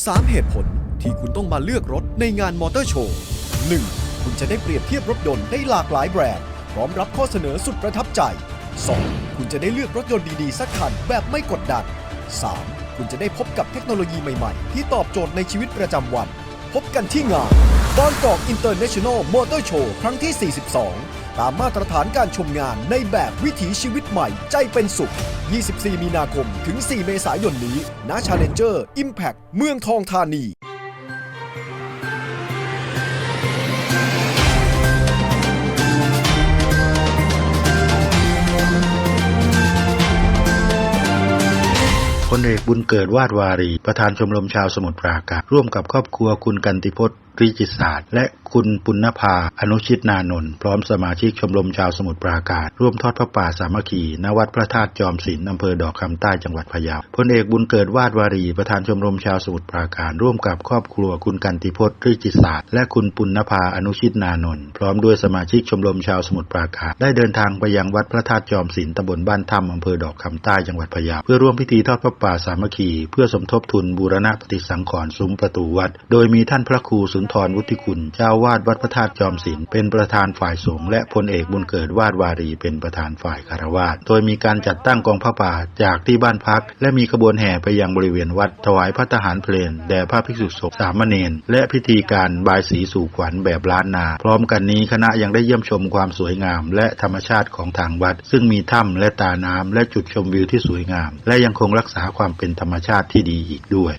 3 เหตุผลที่คุณต้องมาเลือกรถในงานมอเตอร์โชว์ 1. คุณจะได้เปรียบเทียบรถยนต์ได้หลากหลายแบรนด์ พร้อมรับข้อเสนอสุดประทับใจ 2. คุณจะได้เลือกรถยนต์ดีๆ สักคันแบบไม่กดดัน 3. คุณจะได้พบกับเทคโนโลยีใหม่ๆ ที่ตอบโจทย์ในชีวิตประจำวัน พบกันที่งาน บางกอกอินเตอร์เนชั่นแนลมอเตอร์โชว์ครั้งที่ 42 ตามมาตรฐานการชมงานในแบบวิถีชีวิตใหม่ใจเป็นสุข 24 มีนาคมถึง 4 เมษายนนี้ณ Challenger Impact เมืองทองธานีพลเอกบุญเกิดวาดวารี ประธานชมรมชาวสมุทรปราการร่วมกับครอบครัวคุณกันติพจน์ ริจิศาสตร์ และคุณปุณณภา อนุชิตนานนท์พร้อมสมาชิกชมรมชาวสมุทรปราการ ร่วมทอดพระป่าสามัคคีณวัดพระธาตุจอมศิลป์อำเภอดอกคำใต้จังหวัดพะเยาพลเอกบุญเกิดวาดวารี ประธานชมรมชาวสมุทรปราการ ร่วมกับครอบครัวคุณกันติพจน์ริจิศาสตร์ และคุณปุณณภาอนุชิตนานนท์พร้อมด้วยสมาชิกชมรมชาวสมุทรปราการ ได้เดินทางไปยังวัดพระธาตุจอมศิลป์ตำบลบ้านถ้ำอำเภอดอกคำใต้จังหวัดพะเยาเพื่อร่วมพิธีทอดพระป่าสามัคคีเพื่อสมทบทุนบูรณะปฏิสังขรณ์ซุ้มประตูวัด โดยมีท่านพระครูสุนทรวุฒิคุณเจ้าวาดวัดพระธาตุจอมศิลป์เป็นประธานฝ่ายสงฆ์และพลเอกบุญเกิดวาดวารีเป็นประธานฝ่ายคารวาสโดยมีการจัดตั้งกองพระป่าจากที่บ้านพัก และมีขบวนแห่ไปยังบริเวณวัดถวายพระทหารเพลนแด่พระภิกษุสงฆ์สามเณรและพิธีการบายสีสู่ขวัญแบบล้านนา พร้อมกันนี้คณะยังได้เยี่ยมชมความสวยงาม และธรรมชาติของทางวัด ซึ่งมีถ้ำและตาน้ำและจุดชมวิวที่สวยงาม และยังคงรักษาความเป็นธรรมชาติที่ดีอีกด้วย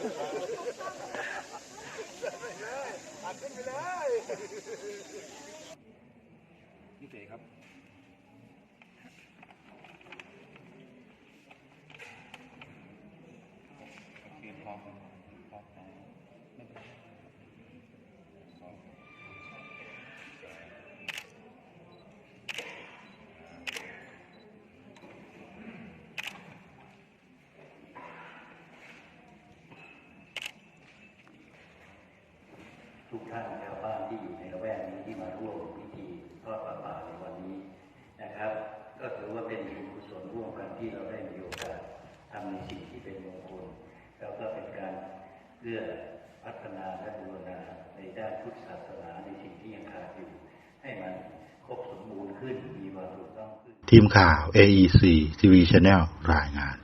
นี่เต๋ครับโอเคพร้อมพร้อม ทุกท่านชาวบ้านที่อยู่ในละแวกนี้ที่มาร่วมพิธีทอดประป่าในวันนี้นะครับ ก็ถือว่าเป็นบุญกุศลร่วมกันที่เราได้มีโอกาสทำในสิ่งที่เป็นมงคลแล้วก็เป็นการเพื่อพัฒนาและบูรณาในด้านพุทธศาสนาในสิ่งที่ยังขาดอยู่ ให้มันครบสมบูรณ์ขึ้นมีความถูกต้องขึ้น ทีมข่าว AEC TV Channel รายงาน